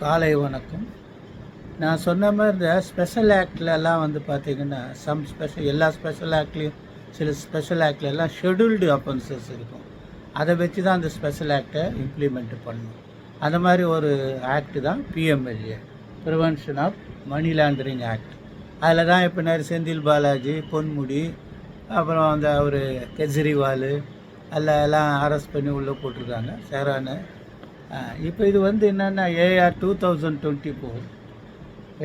காலை வணக்கம். நான் சொன்ன மாதிரி இந்த ஸ்பெஷல் ஆக்ட்லலாம் வந்து பார்த்தீங்கன்னா சம் ஸ்பெஷல் எல்லா ஸ்பெஷல் ஆக்ட்லேயும் சில ஸ்பெஷல் ஆக்ட்ல எல்லாம் ஷெடியூல்டு அஃபென்சஸ் இருக்கும். அதை வச்சு தான் அந்த ஸ்பெஷல் ஆக்டை இம்ப்ளிமெண்ட் பண்ணணும். அந்த மாதிரி ஒரு ஆக்ட் தான் PMLA prevention of money laundering act அதில் தான் இப்போ நிறைய செந்தில் பாலாஜி பொன்முடி அப்புறம் அந்த அவர் கெஜ்ரிவால் எல்லாம் எல்லாம் அரெஸ்ட் பண்ணி உள்ளே போட்டிருக்காங்க. சேரானு இப்போ இது வந்து என்னென்னா AR two thousand twenty four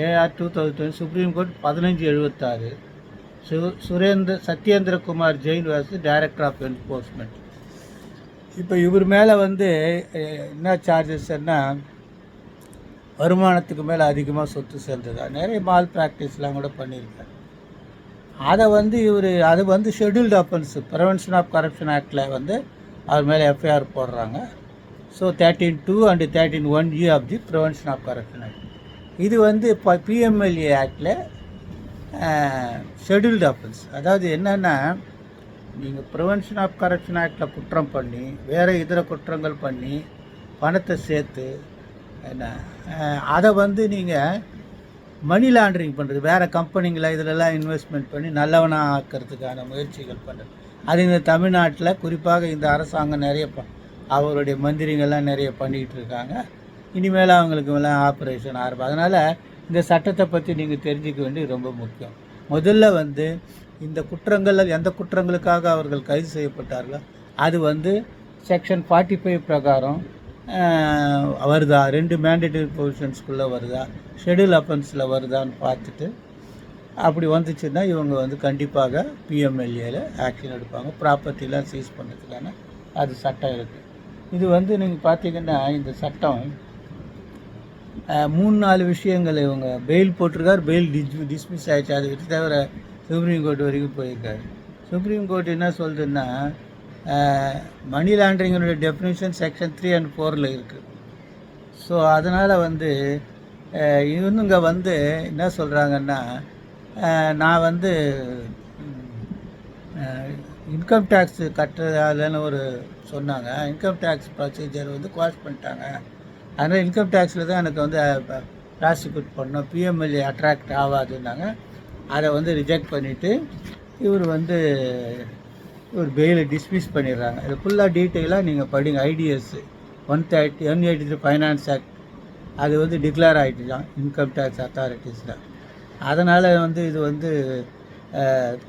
AR two thousand twenty supreme court பதினஞ்சு எழுபத்தாறு சு Surendra சத்யேந்திரகுமார் Jain Vasu director of enforcement இப்போ இவர் மேலே வந்து என்ன சார்ஜஸ்ன்னா வருமானத்துக்கு மேலே அதிகமாக சொத்து சேர்ந்ததா நிறைய மால் ப்ராக்டிஸ்லாம் கூட பண்ணியிருக்காரு. அதை வந்து இவர் அது வந்து scheduled offence prevention of corruption ஆக்டில் வந்து அவர் மேலே எஃப்ஐஆர் போடுறாங்க. So thirteen two and thirteen one E of the prevention of corruption act இது வந்து இப்போ பிஎம்எல்ஏ ஆக்டில் ஷெடியூல்டு அஃபென்ஸ் அதாவது என்னென்னா நீங்கள் ப்ரிவென்ஷன் ஆஃப் கரப்ஷன் ஆக்டில் குற்றம் பண்ணி வேறு இதர குற்றங்கள் பண்ணி பணத்தை சேர்த்து என்ன அதை வந்து நீங்கள் மணி லாண்டரிங் பண்ணுறது வேறு கம்பெனிங்களை இதிலெல்லாம் இன்வெஸ்ட்மெண்ட் பண்ணி நல்லவனாக ஆக்கிறதுக்கான முயற்சிகள் பண்ணுறது அது இந்த தமிழ்நாட்டில் குறிப்பாக இந்த அரசாங்கம் நிறைய ப அவருடைய மந்திரிங்கள்லாம் நிறைய பண்ணிக்கிட்டு இருக்காங்க இனிமேல் அவங்களுக்கு எல்லாம் ஆப்ரேஷன் ஆரம்பம். அதனால் இந்த சட்டத்தை பற்றி நீங்கள் தெரிஞ்சுக்க வேண்டியது ரொம்ப முக்கியம். முதல்ல வந்து இந்த குற்றங்கள் எந்த குற்றங்களுக்காக அவர்கள் கைது செய்யப்பட்டார்களோ அது வந்து செக்ஷன் ஃபார்ட்டி ஃபைவ் பிரகாரம் வருதா? ரெண்டு மேண்டேட்டரி பொசிஷன்ஸ்குள்ளே வருதா? ஷெடியூல் அஃபென்ஸில் வருதான்னு பார்த்துட்டு அப்படி வந்துச்சுன்னா இவங்க வந்து கண்டிப்பாக பிஎம்எல்ஏல ஆக்ஷன் எடுப்பாங்க. ப்ராப்பர்ட்டிலாம் சீஸ் பண்ணுறதுக்கான அது சட்டம் இருக்குது இது வந்து நீங்கள் பார்த்தீங்கன்னா இந்த சட்டம் மூணு நாலு விஷயங்கள் இவங்க பெயில் போட்டிருக்கார். பெயில் டிஸ் டிஸ்மிஸ் ஆயிடுச்சு. அதை விட்டு தவிர சுப்ரீம் கோர்ட் வரைக்கும் போயிருக்காரு. சுப்ரீம் கோர்ட் என்ன சொல்லுதுன்னா மணி லாண்டரிங்கோட டெஃபினேஷன் செக்ஷன் த்ரீ அண்ட் ஃபோரில் இருக்குது ஸோ அதனால் வந்து இவனுங்க வந்து என்ன சொல்கிறாங்கன்னா நான் வந்து இன்கம் டேக்ஸ் கட்டுறதாலன்னு ஒரு சொன்னாங்க. இன்கம் டேக்ஸ் ப்ரொசீஜர் வந்து குவாஷ் பண்ணிட்டாங்க. அதனால் இன்கம் டேக்ஸில் தான் எனக்கு வந்து ப்ராசிக்யூட் பண்ணோம் பிஎம்எல்ஏ அட்ராக்ட் ஆகாதுன்னாங்க. அதை வந்து ரிஜெக்ட் பண்ணிவிட்டு இவர் வந்து இவர் பெயிலை டிஸ்மிஸ் பண்ணிடுறாங்க. இது ஃபுல்லாக டீட்டெயிலாக நீங்கள் படிங்க. ITS one thirty one eighty three finance act அது வந்து டிக்ளேர் ஆகிட்டு தான் இன்கம் டேக்ஸ் அத்தாரிட்டிஸில் அதனால் வந்து இது வந்து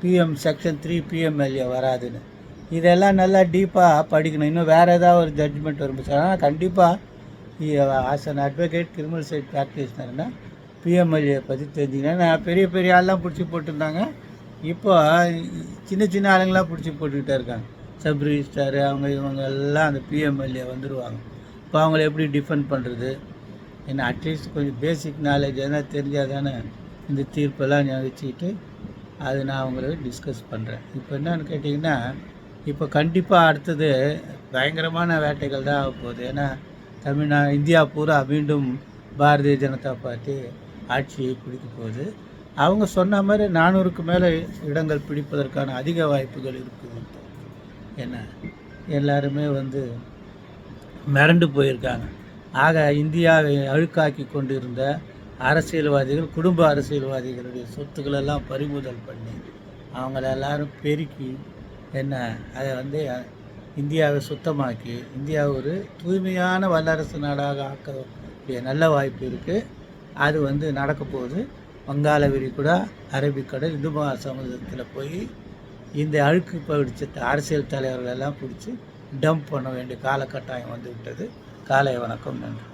பிஎம் செக்ஷன் த்ரீ பிஎம்எல்ஏ வராதுன்னு. இதெல்லாம் நல்லா டீப்பாக படிக்கணும். இன்னும் வேறு ஏதாவது ஒரு ஜட்ஜ்மெண்ட் வரும்போது ஆனால் கண்டிப்பாக as an advocate criminal side ப்ராக்டிஸ்னர்னா PMLA பற்றி தெரிஞ்சுக்கணும். நான் பெரிய பெரிய ஆள்லாம் பிடிச்சி போட்டிருந்தாங்க. இப்போ சின்ன சின்ன ஆளுங்களாம் பிடிச்சி போட்டுக்கிட்டே இருக்காங்க. சப் ரிஜிஸ்டாரு அவங்க இவங்க எல்லாம் அந்த பிஎம்எல்ஏ வந்துடுவாங்க இப்போ அவங்கள எப்படி டிஃபெண்ட் பண்ணுறது என்ன அட்லீஸ்ட் கொஞ்சம் பேசிக் நாலேஜ் எதனா தெரிஞ்சால் தானே இந்த தீர்ப்பெல்லாம் நான் வச்சுக்கிட்டு அது நான் உங்களுக்கு டிஸ்கஸ் பண்ணுறேன் இப்போ என்னன்னு கேட்டிங்கன்னா இப்போ கண்டிப்பாக அடுத்தது பயங்கரமான வேட்டைகள் தான் ஆக போகுது. ஏன்னா தமிழ்நா இந்தியா பூரா மீண்டும் பாரதிய ஜனதா பார்ட்டி ஆட்சியை பிடிக்க போகுது. அவங்க சொன்ன மாதிரி நானூறுக்கு மேலே இடங்கள் பிடிப்பதற்கான அதிக வாய்ப்புகள் இருக்குது. என்ன? எல்லாருமே வந்து மிரண்டு போயிருக்காங்க. ஆக இந்தியாவை அழுக்காக்கி கொண்டிருந்த அரசியல்வாதிகள் குடும்ப அரசியல்வாதிகளுடைய சொத்துக்கள் எல்லாம் பறிமுதல் பண்ணி அவங்கள எல்லாரும் பெருக்கி என்ன அதை வந்து இந்தியாவை சுத்தமாக்கி இந்தியா ஒரு தூய்மையான வல்லரசு நாடாக ஆக்கக்கூடிய நல்ல வாய்ப்பு இருக்குது அது வந்து நடக்கப்போகுது வங்காள விரிகுடா அரபிக்கடல் இந்து மகா சமுதிரத்தில் போய் இந்த அழுக்கு பிடிச்ச அரசியல் தலைவர்களெல்லாம் பிடிச்சி டம்ப் பண்ண வேண்டிய காலகட்டாயம் வந்து விட்டது. காலை வணக்கம் நன்றி.